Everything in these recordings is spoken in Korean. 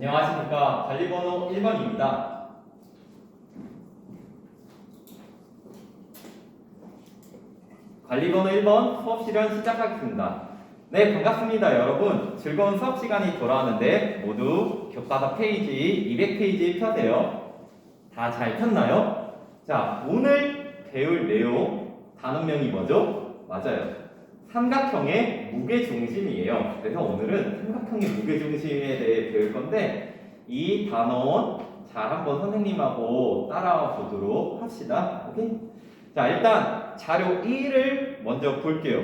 안녕하십니까. 관리번호 1번입니다. 관리번호 1번 수업 실현 시작하겠습니다. 네, 반갑습니다, 여러분. 즐거운 수업 시간이 돌아왔는데 모두 교과서 페이지 200페이지 펴세요. 다 잘 폈나요? 자, 오늘 배울 내용 단원명이 뭐죠? 맞아요. 삼각형의 무게 중심이에요. 그래서 오늘은 삼각형의 무게 중심에 대해 배울 건데 이 단원 잘 한번 선생님하고 따라와 보도록 합시다. 오케이? 자, 일단 자료 1을 먼저 볼게요.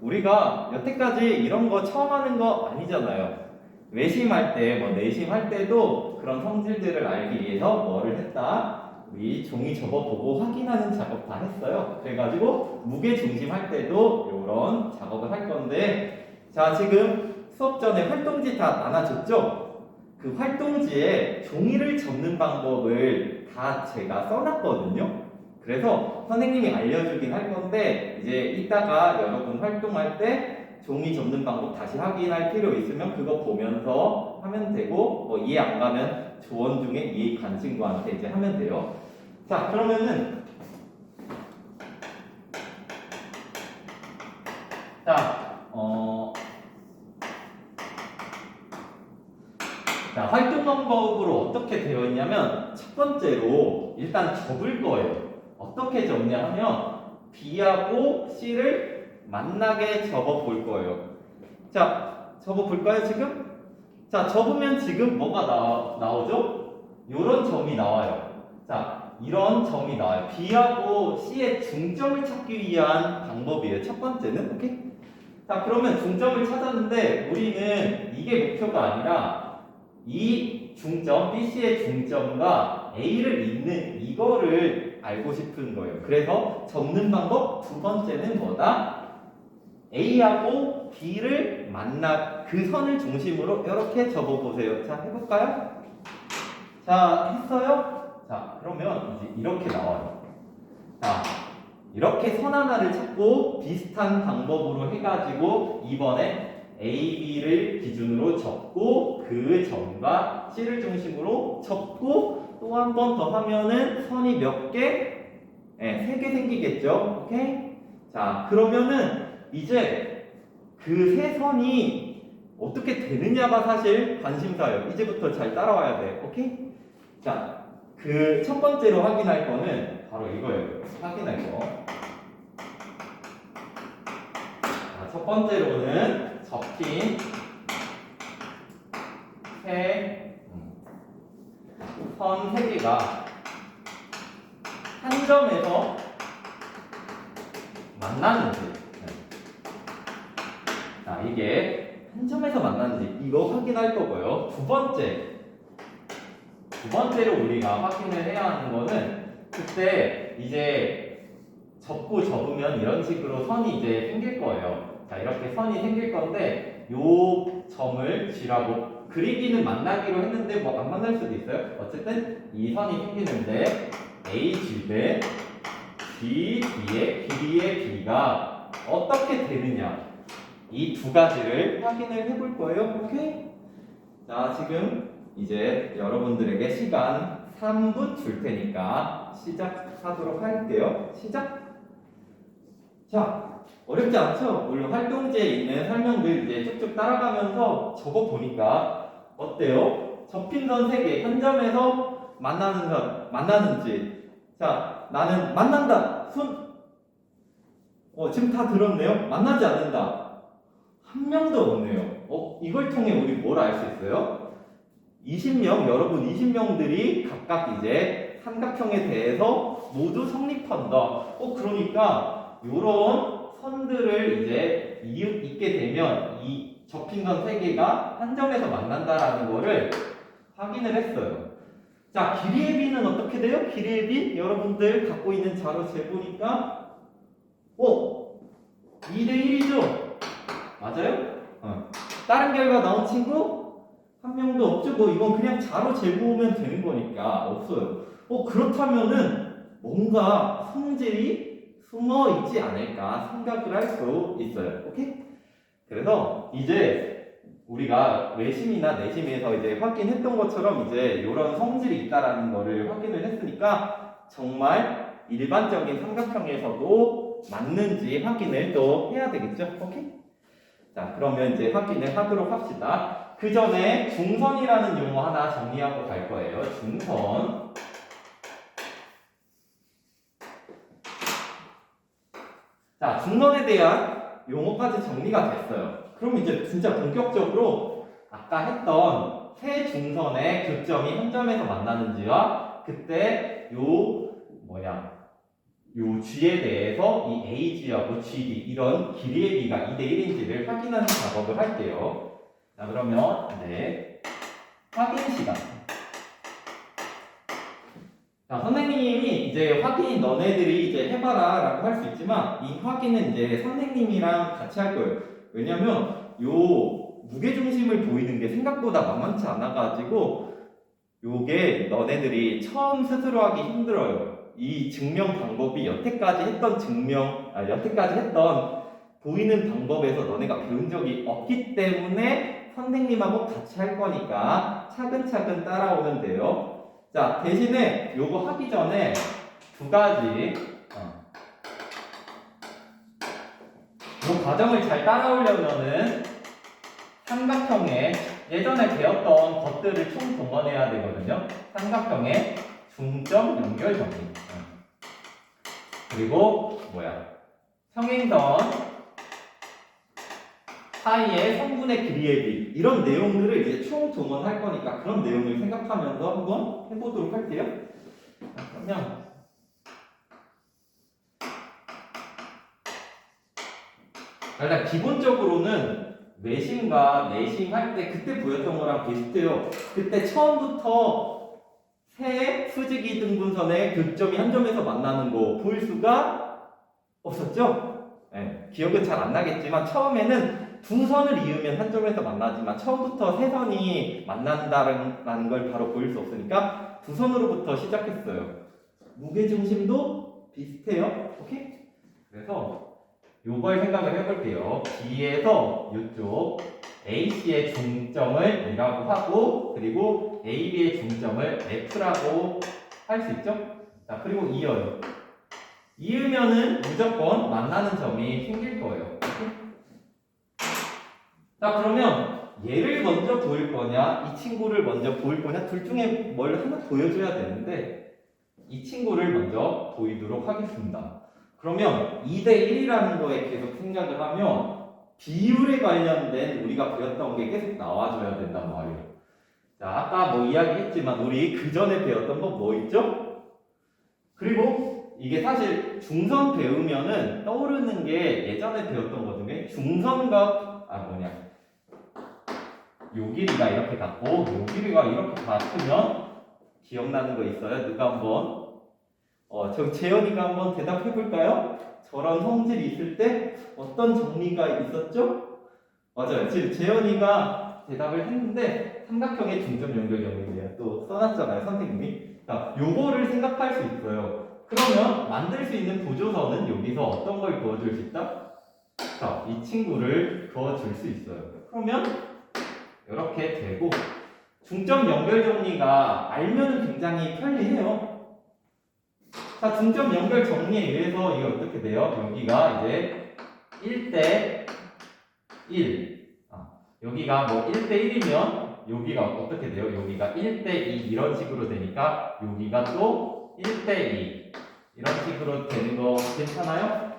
우리가 여태까지 이런 거 처음 하는 거 아니잖아요. 외심할 때, 뭐 내심할 때도 그런 성질들을 알기 위해서 뭐를 했다? 우리 종이 접어보고 확인하는 작업 다 했어요. 그래가지고 무게 중심 할 때도 이런 작업을 할 건데, 자 지금 수업 전에 활동지 다 나눠줬죠? 그 활동지에 종이를 접는 방법을 다 제가 써놨거든요. 그래서 선생님이 알려주긴 할 건데 이제 이따가 여러분 활동할 때 종이 접는 방법 다시 확인할 필요 있으면 그거 보면서 하면 되고 뭐 이해 안 가면 조언 중에 이해 간 친구한테 이제 하면 돼요. 자 그러면은 자 어. 자, 활동 방법으로 어떻게 되어 있냐면 첫 번째로 일단 접을 거예요. 어떻게 접냐 하면 B하고 C를 만나게 접어 볼 거예요. 자, 접어 볼까요, 지금? 자, 접으면 지금 뭐가 나, 나오죠? 이런 점이 나와요. 자, 이런 점이 나와요. B하고 C의 중점을 찾기 위한 방법이에요. 첫 번째는, 오케이? 자, 그러면 중점을 찾았는데 우리는 이게 목표가 아니라 이 중점, BC의 중점과 A를 잇는 이거를 알고 싶은 거예요. 그래서 접는 방법 두 번째는 뭐다? A하고 B를 만나 그 선을 중심으로 이렇게 접어 보세요. 자, 해볼까요? 자, 했어요? 자, 그러면 이제 이렇게 나와요. 자, 이렇게 선 하나를 찾고 비슷한 방법으로 해가지고 이번에 A, B를 기준으로 접고 그 점과 C를 중심으로 접고 또 한 번 더 하면은 선이 몇 개? 네, 세개 생기겠죠? 오케이? 자, 그러면은 이제 그 세 선이 어떻게 되느냐가 사실 관심사예요. 이제부터 잘 따라와야 돼. 오케이? 자, 그 첫 번째로 확인할 거는 바로 이거예요. 확인할 거. 자, 첫 번째로는 접힌 세선 세 개가 한 점에서 만나는지 네. 자 이게 한 점에서 만나는지 이거 확인할 거고요 두 번째 두 번째로 우리가 확인을 해야 하는 거는 그때 이제 접고 접으면 이런 식으로 선이 이제 생길 거예요 자 이렇게 선이 생길 건데 요 점을 G라고 그리기는 만나기로 했는데 뭐 안 만날 수도 있어요. 어쨌든 이 선이 생기는데 A 대 G D의 길이의 B가 어떻게 되느냐 이 두 가지를 확인을 해볼 거예요. 오케이? 자 지금 이제 여러분들에게 시간 3분 줄 테니까 시작하도록 할게요. 시작. 자 어렵지 않죠? 물론 활동지에 있는 설명들 이제 쭉쭉 따라가면서 적어 보니까 어때요? 접힌 선 3개, 한 점에서 만나는 선, 만나는지. 자, 나는 만난다. 손. 어, 지금 다 들었네요? 만나지 않는다. 한 명도 없네요. 어, 이걸 통해 우리 뭘 알 수 있어요? 20명, 여러분 20명들이 각각 이제 삼각형에 대해서 모두 성립한다. 어, 그러니까, 요런 선들을 이제 이웃 있게 되면 이 접힌 선 3개가 한 점에서 만난다라는 거를 확인을 했어요. 자, 길이의 비는 어떻게 돼요? 길이의 비? 여러분들 갖고 있는 자료 재보니까 오! 2대 1이죠? 맞아요? 어. 다른 결과 나온 친구? 한 명도 없죠? 뭐 이건 그냥 자료 재보면 되는 거니까 없어요. 어, 그렇다면은 뭔가 성질이 숨어 있지 않을까 생각을 할 수 있어요. 오케이? 그래서 이제 우리가 외심이나 내심에서 이제 확인했던 것처럼 이제 이런 성질이 있다라는 거를 확인을 했으니까 정말 일반적인 삼각형에서도 맞는지 확인을 또 해야 되겠죠? 오케이? 자, 그러면 이제 확인을 하도록 합시다. 그 전에 중선이라는 용어 하나 정리하고 갈 거예요. 중선. 자, 중선에 대한 용어까지 정리가 됐어요. 그럼 이제 진짜 본격적으로 아까 했던 세 중선의 교점이 한 점에서 만나는지와 그때 요 뭐냐 요 G에 대해서 이 AG하고 GD 이런 길이의 비가 2대 1인지를 확인하는 작업을 할게요. 자 그러면 이제 확인 시간. 자 선생님이 이제 확인 너네들이 이제 해봐라 라고 할 수 있지만 이 확인은 이제 선생님이랑 같이 할 거예요. 왜냐면 요 무게 중심을 보이는 게 생각보다 만만치 않아가지고 요게 너네들이 처음 스스로 하기 힘들어요. 이 증명 방법이 여태까지 했던 증명, 아, 여태까지 했던 보이는 방법에서 너네가 배운 적이 없기 때문에 선생님하고 같이 할 거니까 차근차근 따라오면 돼요. 자, 대신에 요거 하기 전에 두 가지, 어. 요 과정을 잘 따라오려면은 삼각형에 예전에 배웠던 것들을 총 동원해야 되거든요. 삼각형의 중점 연결 정리. 응. 그리고 뭐야? 평행선 사이의 성분의 길이의 비 이런 내용들을 이제 총 동원할 거니까 그런 내용을 생각하면서 한번 해보도록 할게요. 자, 그러면 일단 기본적으로는 외심과 내심 할 때 그때 보였던 거랑 비슷해요. 그때 처음부터 세 수직이 등분선의 교점이 한 점에서 만나는 거 보일 수가 없었죠? 네, 기억은 잘 안 나겠지만 처음에는 두 선을 이으면 한 점에서 만나지만 처음부터 세 선이 만난다는 걸 바로 보일 수 없으니까 두 선으로부터 시작했어요. 무게 중심도 비슷해요. 오케이? 그래서 요걸 생각을 해볼게요. B에서 이쪽 AC의 중점을 E라고 하고 그리고 AB의 중점을 F라고 할 수 있죠? 자 그리고 이어요. 이으면은 무조건 만나는 점이 생길 거예요. 자 그러면 얘를 먼저 보일 거냐 이 친구를 먼저 보일 거냐 둘 중에 뭘 하나 보여줘야 되는데 이 친구를 먼저 보이도록 하겠습니다. 그러면 2대 1이라는 거에 계속 생각을 하면 비율에 관련된 우리가 배웠던 게 계속 나와줘야 된단 말이에요. 자, 아까 뭐 이야기했지만 우리 그 전에 배웠던 거 뭐 있죠? 그리고 이게 사실 중선 배우면은 떠오르는 게 예전에 배웠던 것 중에 중선과 아 뭐냐 요 길이가 이렇게 같고 요 길이가 이렇게 같으면 기억나는 거 있어요? 누가 한번 어, 저 재현이가 한번 대답해 볼까요? 저런 성질이 있을 때 어떤 정리가 있었죠? 맞아요. 지금 재현이가 대답을 했는데 삼각형의 중점 연결 연결이에요. 또 써놨잖아요, 선생님이. 자, 요거를 생각할 수 있어요. 그러면 만들 수 있는 보조선은 여기서 어떤 걸 그어줄 수 있다? 자, 이 친구를 그어줄 수 있어요. 그러면 이렇게 되고 중점 연결 정리가 알면 굉장히 편리해요. 자, 중점 연결 정리에 의해서 이게 어떻게 돼요? 여기가 이제 1대 1. 아, 여기가 뭐 1대 1이면 여기가 어떻게 돼요? 여기가 1대 2 이런 식으로 되니까 여기가 또 1대 2 이런 식으로 되는 거 괜찮아요?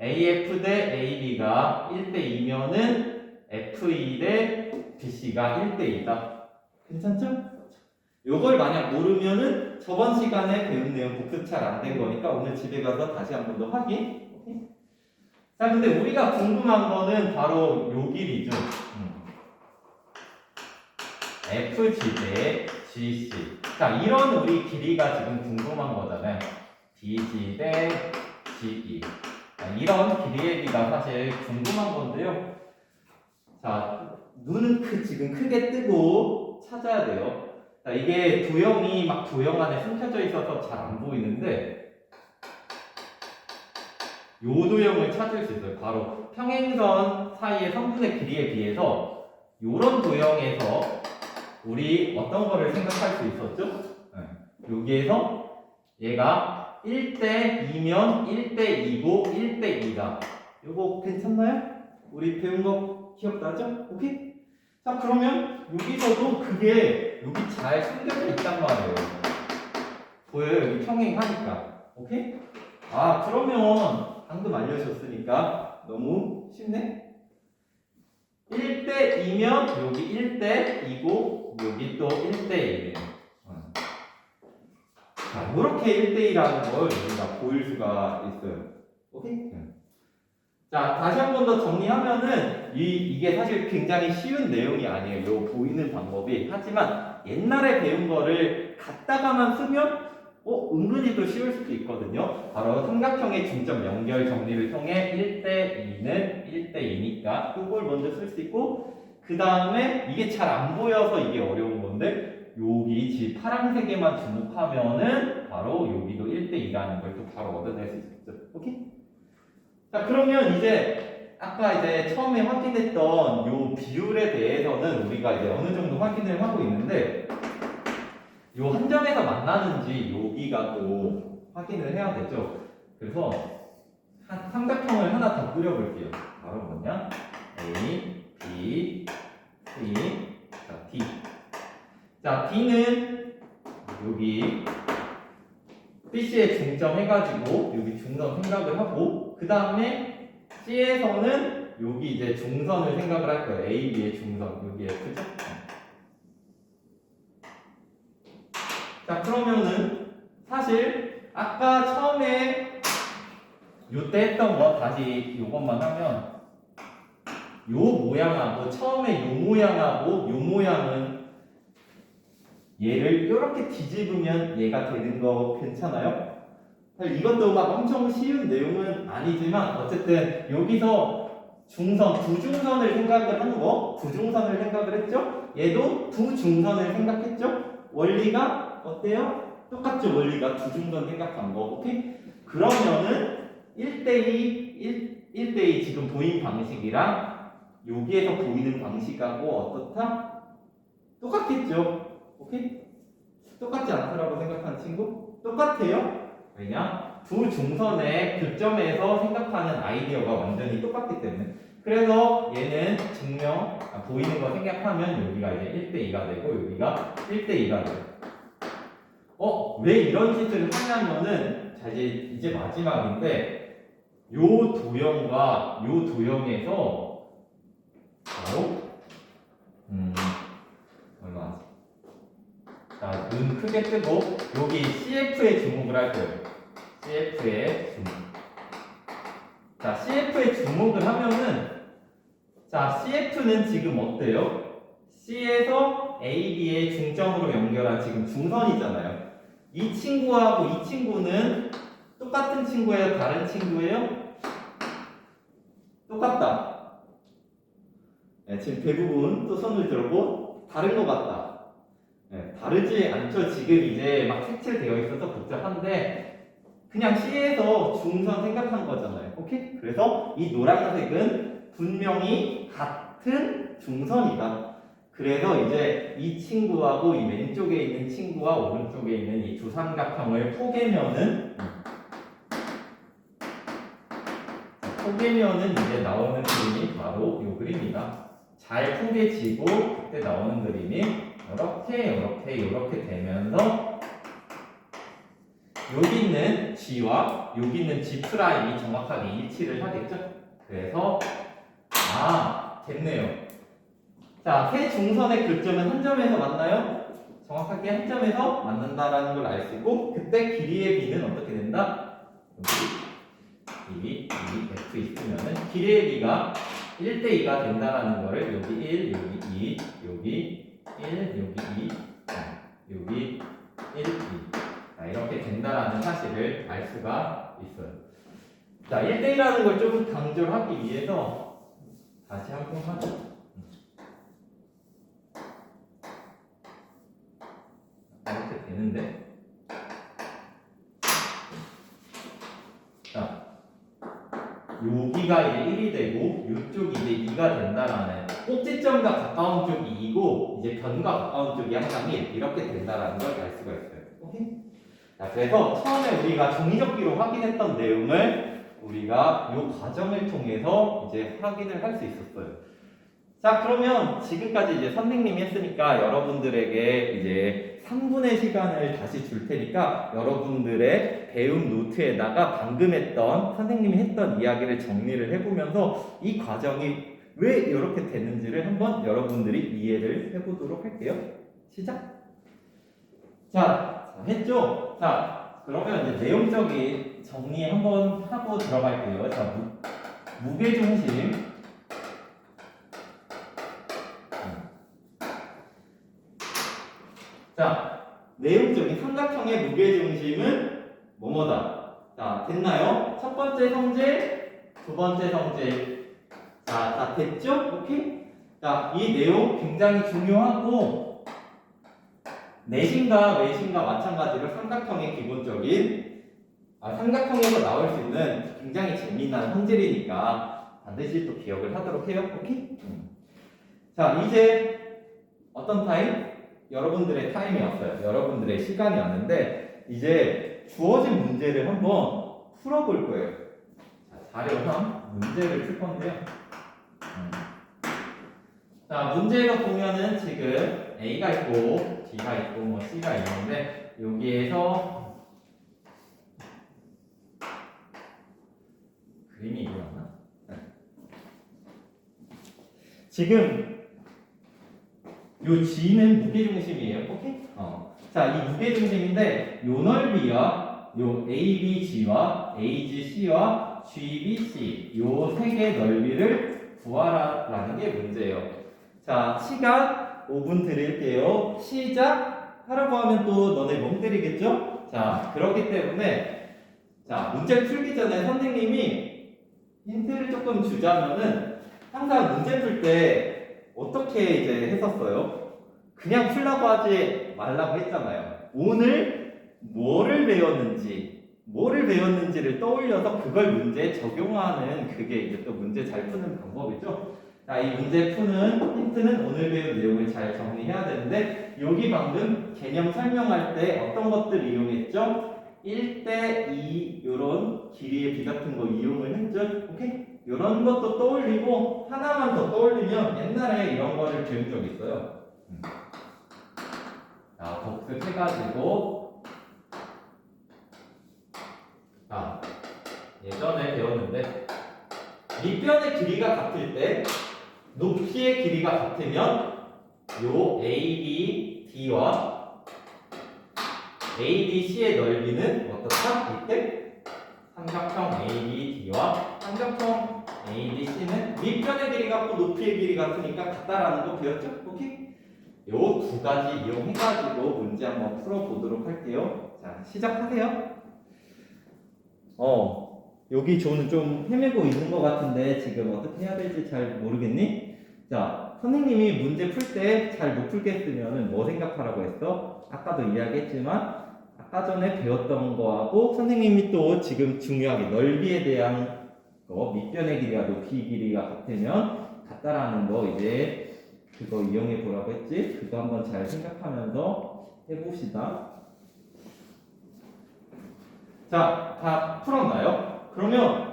AF 대 AB가 1대 2면은 FE 대 BC가 1대 2다. 괜찮죠? 요걸 만약 모르면은 저번 시간에 배운 내용 복습 잘 안 된 거니까 오늘 집에 가서 다시 한 번 더 확인. 오케이? 자, 근데 우리가 궁금한 거는 바로 요 길이죠. 음. FG 대 GC. 자, 이런 우리 길이가 지금 궁금한 거잖아요. DG 대 GE. 자, 이런 길이의 비가 사실 궁금한 건데요. 자, 눈은 크, 지금 크게 뜨고 찾아야 돼요. 자, 이게 도형이 막 도형 안에 숨겨져 있어서 잘 안 보이는데 요 도형을 찾을 수 있어요. 바로 평행선 사이의 성분의 길이에 비해서 요런 도형에서 우리 어떤 거를 생각할 수 있었죠? 네. 여기에서 얘가 1대 2면 1대 2고 1대 2다. 요거 괜찮나요? 우리 배운 거 기억나죠? 오케이? 자 그러면 여기서도 그게 여기 잘 숨겨져 있단 말이에요. 보여요? 여기 평행하니까. 오케이? 아 그러면 방금 알려줬으니까 너무 쉽네? 1대 2면 여기 1대 2고 여기 또 1대 1이에요. 자, 이렇게 1대 2라는 걸 우리가 보일 수가 있어요. 오케이? 자, 다시 한 번 더 정리하면은 이, 이게 사실 굉장히 쉬운 내용이 아니에요. 요 보이는 방법이. 하지만 옛날에 배운 거를 갖다가만 쓰면 어, 은근히 또 쉬울 수도 있거든요. 바로 삼각형의 중점 연결 정리를 통해 1대 2는 1대 2니까 그걸 먼저 쓸 수 있고 그 다음에 이게 잘 안 보여서 이게 어려운 건데 여기 지 파란색에만 주목하면은 바로 여기도 1대 2라는 걸 또 바로 얻어낼 수 있죠. 오케이? 자 그러면 이제 아까 이제 처음에 확인했던 요 비율에 대해서는 우리가 이제 어느 정도 확인을 하고 있는데 요 한 점에서 만나는지 여기가 또 확인을 해야 되죠. 그래서 한 삼각형을 하나 더 그려볼게요. 바로 뭐냐? A, B, 자 D. 자 D는 여기 BC에 중점 해가지고 여기 중선 생각을 하고 그 다음에 C에서는 여기 이제 중선을 생각을 할 거예요. A, B의 중선 여기 F죠? 자 그러면은 사실 아까 처음에 요때 했던 거 다시 요것만 하면 요 모양하고 처음에 요 모양하고 요 모양은 얘를 이렇게 뒤집으면 얘가 되는 거 괜찮아요? 이것도 막 엄청 쉬운 내용은 아니지만 어쨌든 여기서 중선, 부중선을 생각을 한 거, 부중선을 생각을 했죠? 얘도 부중선을 생각했죠? 원리가 어때요? 똑같죠? 원리가 부중선 생각한 거, 오케이? 그러면은 1대2, 1, 1대2 지금 보인 방식이랑 여기에서 보이는 방식하고 어떻다? 똑같겠죠? 오케이? 똑같지 않다라고 생각하는 친구? 똑같아요? 왜냐? 두 중선의 교점에서 생각하는 아이디어가 완전히 똑같기 때문에 그래서 얘는 증명 아, 보이는 거 생각하면 여기가 이제 1대2가 되고 여기가 1대2가 돼요 어? 왜 이런 짓을 하냐면은 자 이제 이제 마지막인데 요 도형과 요 도형에서 바로 음 얼마지? 자, 눈 크게 뜨고 여기 CF에 주목을 할 거예요. CF에 주목. 자, CF에 주목을 하면은 자, CF는 지금 어때요? C에서 A, B의 중점으로 연결한 지금 중선이잖아요. 이 친구하고 이 친구는 똑같은 친구예요? 다른 친구예요? 똑같다. 네, 지금 대부분 또 손을 들고 다른 것 같다. 네, 다르지 않죠. 지금 이제 막 색칠되어 있어서 복잡한데 그냥 C에서 중선 생각한 거잖아요. 오케이? 그래서 이 노란색은 분명히 같은 중선이다. 그래서 이제 이 친구하고 이 왼쪽에 있는 친구와 오른쪽에 있는 이 두 삼각형을 포개면은 포개면은 이제 나오는 그림이 바로 이 그림이다. 잘 포개지고 그때 나오는 그림이 이렇게 이렇게 이렇게 되면서 여기 있는 G와 여기 있는 G 프라임이 정확하게 일치를 하겠죠? 그래서 아 됐네요. 자, 세 중선의 교점은 한 점에서 만나요? 정확하게 한 점에서 만난다라는 걸 알 수 있고 그때 길이의 b는 어떻게 된다? 여기 2, 2, f 있으면은 길이의 b가 1대 2가 된다라는 거를 여기 1, 여기 2, 여기 1, 여기 2, 자, 여기 1, 2. 자, 이렇게 된다라는 사실을 알 수가 있어요. 자, 1대 1라는 걸 조금 강조를 하기 위해서 다시 한 번 하죠. 이렇게 되는데 자 여기가 이제 1이 되고 이쪽이 이제 2가 된다라는 꼭지점과 가까운 쪽이 2고 이제 변과 가까운 쪽이 항상 1 이렇게 된다라는 걸 알 수가 있어요. 오케이? 자, 그래서 처음에 우리가 종이접기로 확인했던 내용을 우리가 이 과정을 통해서 이제 확인을 할 수 있었어요. 자, 그러면 지금까지 이제 선생님이 했으니까 여러분들에게 이제 3분의 시간을 다시 줄 테니까 여러분들의 배움 노트에다가 방금 했던 선생님이 했던 이야기를 정리를 해보면서 이 과정이 왜 이렇게 되는지를 한번 여러분들이 이해를 해보도록 할게요. 시작! 자, 자, 했죠? 자, 그러면 이제 내용적인 정리 한번 하고 들어갈게요. 자, 무, 무게 중심. 자, 내용적인 삼각형의 무게 중심은 뭐뭐다. 자, 됐나요? 첫 번째 성질, 두 번째 성질. 자, 다 됐죠? 오케이? 자, 이 내용 굉장히 중요하고, 내심과 외심과 마찬가지로 삼각형의 기본적인, 아, 삼각형에서 나올 수 있는 굉장히 재미난 성질이니까 반드시 또 기억을 하도록 해요. 오케이? 음. 자, 이제 어떤 타임? 여러분들의 타임이 왔어요. 여러분들의 시간이 왔는데 이제 주어진 문제를 한번 풀어볼 거예요. 자, 자료상 문제를 풀 건데요. 음. 자, 문제가 보면은 지금 A가 있고 B가 있고 뭐 C가 있는데 여기에서 그림이 이해하나? 네. 지금 요 G는 무게중심이에요. 오케이? 어. 자, 이 무게 중심인데 요 넓이와 요 ABG와 AGC와 GBC 요 세 개 넓이를 구하라라는 게 문제예요. 자, 시간 5분 드릴게요. 시작 하라고 하면 또 너네 멍 때리겠죠? 자, 그렇기 때문에 자, 문제 풀기 전에 선생님이 힌트를 조금 주자면은 항상 문제 풀 때 어떻게 이제 했었어요? 그냥 풀라고 하지 말라고 했잖아요. 오늘 뭐를 배웠는지, 뭐를 배웠는지를 떠올려서 그걸 문제에 적용하는 그게 이제 또 문제 잘 푸는 방법이죠. 자, 이 문제 푸는 힌트는 오늘 배운 내용을 잘 정리해야 되는데, 여기 방금 개념 설명할 때 어떤 것들 이용했죠? 1대2 이런 길이의 비 같은 거 이용을 했죠? 오케이? 이런 것도 떠올리고 하나만 더 떠올리면 옛날에 이런 거를 배운 적 있어요. 음. 자, 복습해가지고 아 예전에 배웠는데 밑변의 길이가 같을 때 높이의 길이가 같으면 요 ABD와 ADC의 넓이는 어떻다? 이때 삼각형 ABD와 삼각형 ADC는 밑변의 길이 같고 높이의 길이 같으니까 같다라는 거 배웠죠? 오케이? 요 두 가지 이용 해가지고 문제 한번 풀어보도록 할게요. 자, 시작하세요. 어, 여기 조는 좀 헤매고 있는 것 같은데 지금 어떻게 해야 될지 잘 모르겠니? 자, 선생님이 문제 풀 때 잘 못 풀겠으면 뭐 생각하라고 했어? 아까도 이야기했지만 아까 전에 배웠던 거하고 선생님이 또 지금 중요하게 넓이에 대한 거 밑변의 길이와 높이 길이가 같으면 같다라는 거 이제 그거 이용해 보라고 했지? 그거 한번 잘 생각하면서 해봅시다. 자, 다 풀었나요? 그러면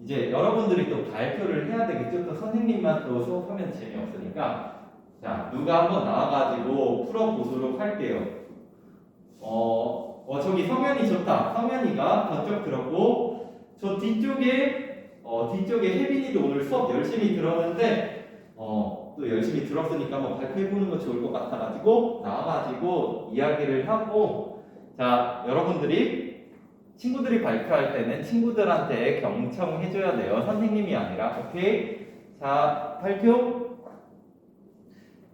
이제 여러분들이 또 발표를 해야 되겠죠? 또 선생님만 또 수업하면 재미없으니까 자, 누가 한번 나와가지고 풀어보도록 할게요. 어, 어 저기 성현이 좋다. 성현이가 저쪽 들었고 저 뒤쪽에 어, 뒤쪽에 혜빈이도 오늘 수업 열심히 들었는데 어, 또 열심히 들었으니까 한번 발표해보는 거 좋을 것 같아가지고 나와가지고 이야기를 하고 자 여러분들이 친구들이 발표할 때는 친구들한테 경청해줘야 돼요. 선생님이 아니라 오케이 자 발표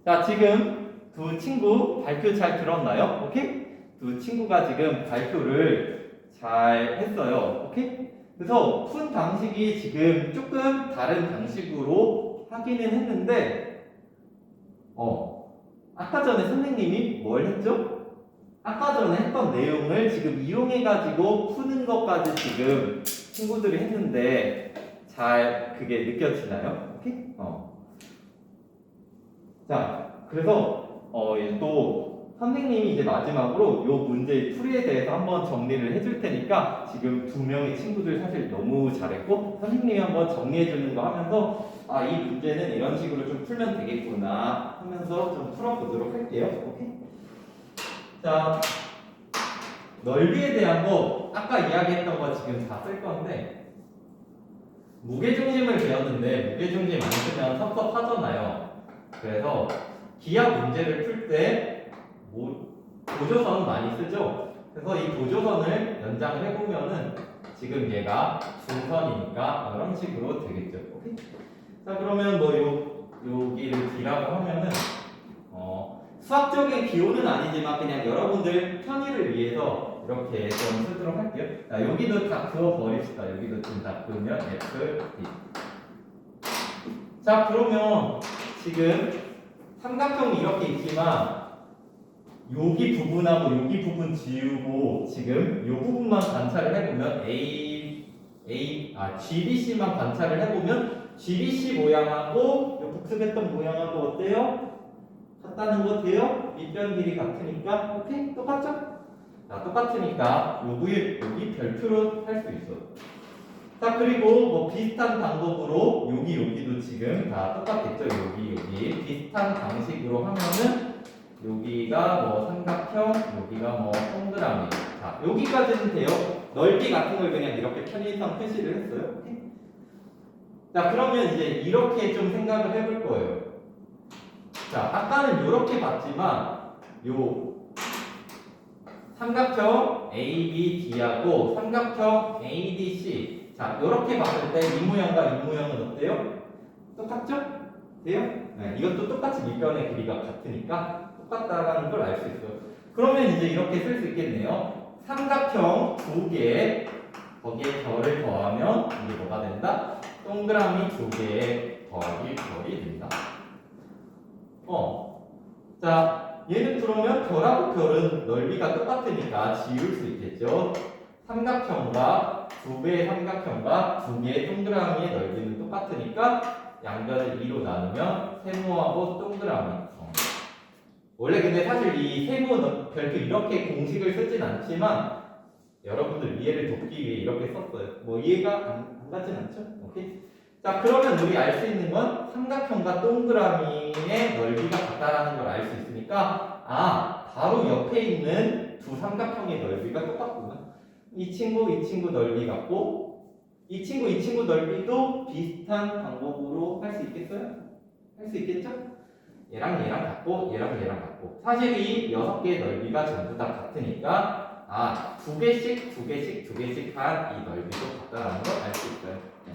자 지금 두 친구 발표 잘 들었나요? 오케이 두 친구가 지금 발표를 잘 했어요. 오케이 그래서 푼 방식이 지금 조금 다른 방식으로 하기는 했는데, 어, 아까 전에 선생님이 뭘 했죠? 아까 전에 했던 내용을 지금 이용해가지고 푸는 것까지 지금 친구들이 했는데, 잘 그게 느껴지나요? 오케이? 어. 자, 그래서 어, 또 선생님이 이제 마지막으로 요 문제 풀이에 대해서 한번 정리를 해줄 테니까 지금 두 명의 친구들 사실 너무 잘했고 선생님이 한번 정리해 주는 거 하면서 아, 이 문제는 이런 식으로 좀 풀면 되겠구나 하면서 좀 풀어보도록 할게요. 오케이? 자, 넓이에 대한 거 아까 이야기했던 거 지금 다 쓸 건데 무게중심을 배웠는데 무게중심 안 쓰면 섭섭하잖아요. 그래서 기하 문제를 풀때 보조선 많이 쓰죠. 그래서 이 보조선을 연장을 해보면은 지금 얘가 중선이니까 이런 식으로 되겠죠. 오케이? 자 그러면 뭐 요, 여기를 D라고 하면은 어, 수학적인 기호는 아니지만 그냥 여러분들 편의를 위해서 이렇게 좀 쓰도록 할게요. 자, 여기도 다 그어 버립시다. 여기도 지금 다 그으면 F, D. 자, 그러면 지금 삼각형이 이렇게 있지만 여기 부분하고 여기 부분 지우고 지금 이 부분만 관찰을 해보면 A, A, 아, GBC만 관찰을 해보면 GBC 모양하고 요 복습했던 모양하고 어때요? 같다는 거 돼요? 밑변 길이 같으니까 오케이 똑같죠? 자 똑같으니까 여기 여기 별표로 할 수 있어. 자 그리고 뭐 비슷한 방법으로 여기 여기도 지금 다 똑같겠죠? 여기 여기 비슷한 방식으로 하면은 여기가 뭐 삼각형, 여기가 뭐 동그라미. 자 여기까지는 돼요. 넓이 같은 걸 그냥 이렇게 편의상 표시를 했어요. 자 그러면 이제 이렇게 좀 생각을 해볼 거예요. 자, 아까는 이렇게 봤지만 요 삼각형 ABD하고 삼각형 ADC 자, 이렇게 봤을 때 이 모양과 이 모양은 어때요? 똑같죠? 돼요? 네, 이것도 똑같이 밑변의 길이가 같으니까 똑같다라는 걸 알 수 있어요. 그러면 이제 이렇게 쓸 수 있겠네요. 삼각형 두 개, 거기에 별을 더하면 이게 뭐가 된다? 동그라미 두 개에 더하기 별이 된다. 어. 자, 얘는 그러면 별하고 별은 넓이가 똑같으니까 지울 수 있겠죠. 삼각형과 두 배의 삼각형과 두 개의 동그라미의 넓이는 똑같으니까 양변을 2로 나누면 세모하고 동그라미. 어. 원래 근데 사실 이 넓- 별표 이렇게 공식을 쓰진 않지만 여러분들 이해를 돕기 위해 이렇게 썼어요. 뭐 이해가 안, 안 가진 않죠? 오케이? 자 그러면 우리 알 수 있는 건 삼각형과 동그라미의 넓이가 같다라는 걸 알 수 있으니까 아 바로 옆에 있는 두 삼각형의 넓이가 똑같구나 이 친구 이 친구 넓이 같고 이 친구 이 친구 넓이도 비슷한 방법으로 할 수 있겠어요? 할 수 있겠죠? 얘랑 얘랑 같고 얘랑 얘랑 같고 사실 이 여섯 개의 넓이가 전부 다 같으니까 아 두 개씩 두 개씩 두 개씩 한 이 넓이도 같다라는 걸 알 수 있어요. 네.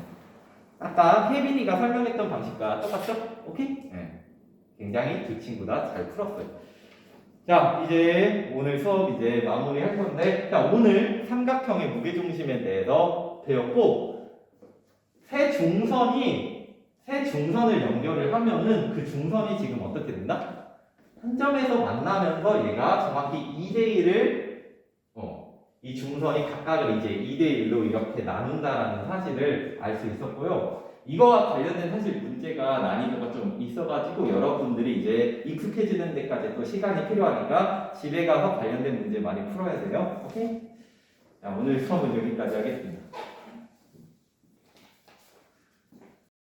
아까 혜빈이가 설명했던 방식과 똑같죠? 오케이? 네. 굉장히 두 친구 다 잘 풀었어요. 자, 이제 오늘 수업 이제 마무리 할 건데, 자, 오늘 삼각형의 무게중심에 대해서 배웠고, 세 중선이, 세 중선을 연결을 하면은 그 중선이 지금 어떻게 된다? 한 점에서 만나면서 얘가 정확히 2대1을, 어, 이 중선이 각각을 이제 2대1로 이렇게 나눈다라는 사실을 알 수 있었고요. 이거와 관련된 사실 문제가 난이도가 좀 있어가지고 여러분들이 이제 익숙해지는 데까지 또 시간이 필요하니까 집에 가서 관련된 문제 많이 풀어야 돼요. 오케이? 자, 오늘 수업은 여기까지 하겠습니다.